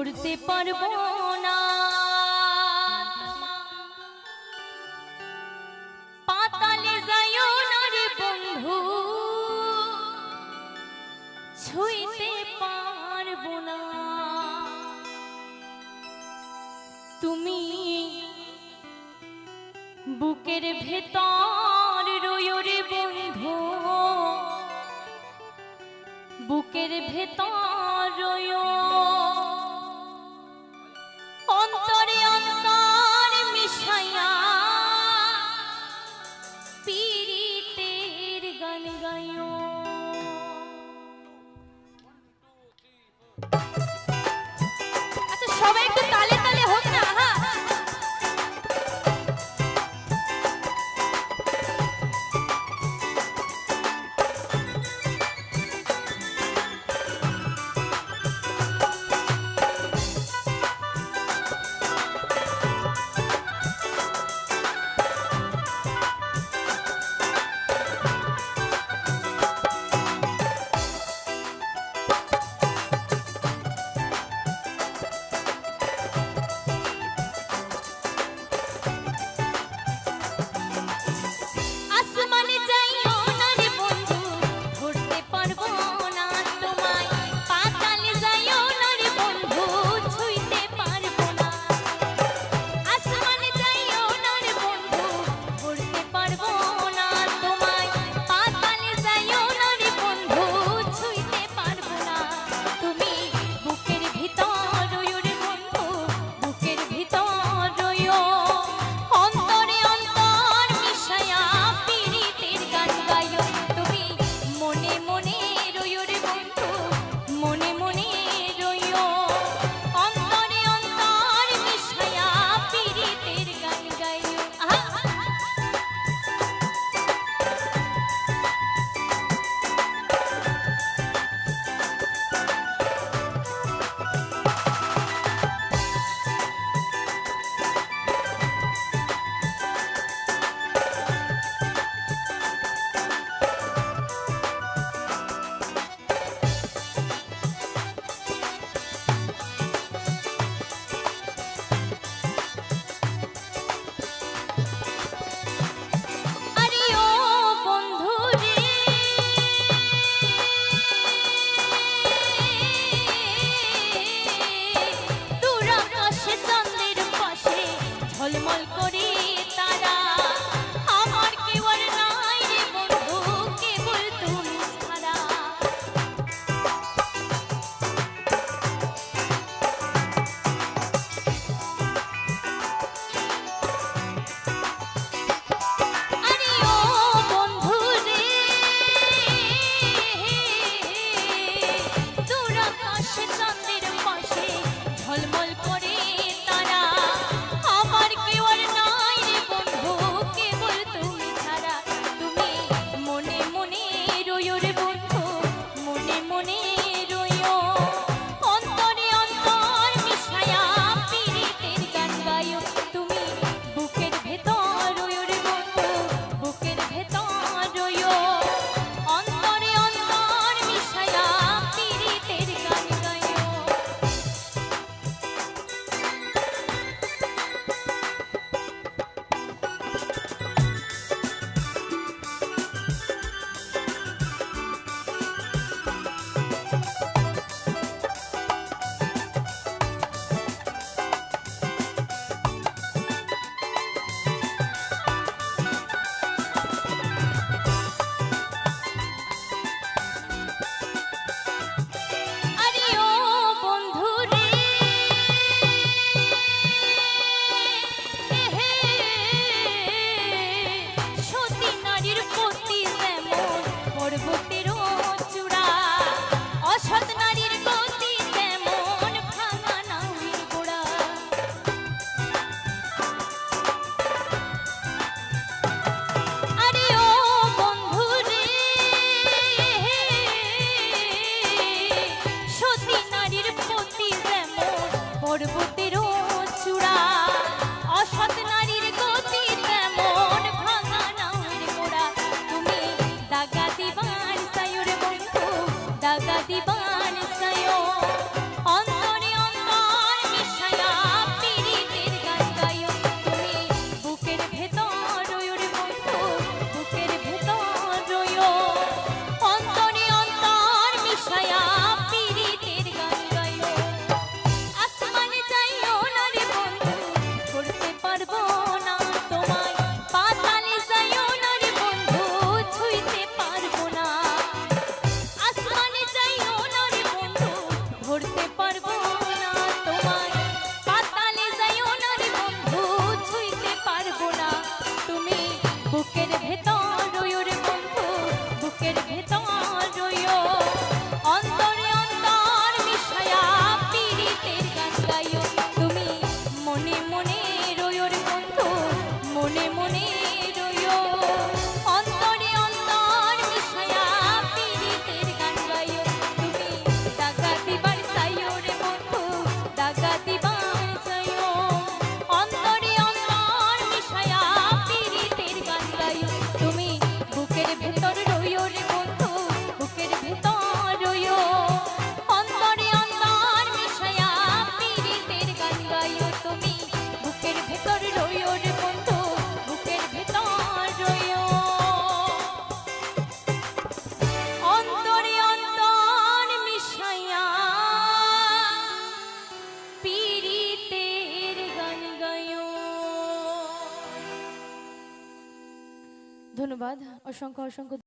করতে পারব না। পাতালে যাইও না রে বন্ধু, ছুঁইতে পারব না। তুমি বুকের ভেতর রয় রে বন্ধু, বুকের ভেতর রয় 再哟。ধন্যবাদ অসংখ্য অসংখ্য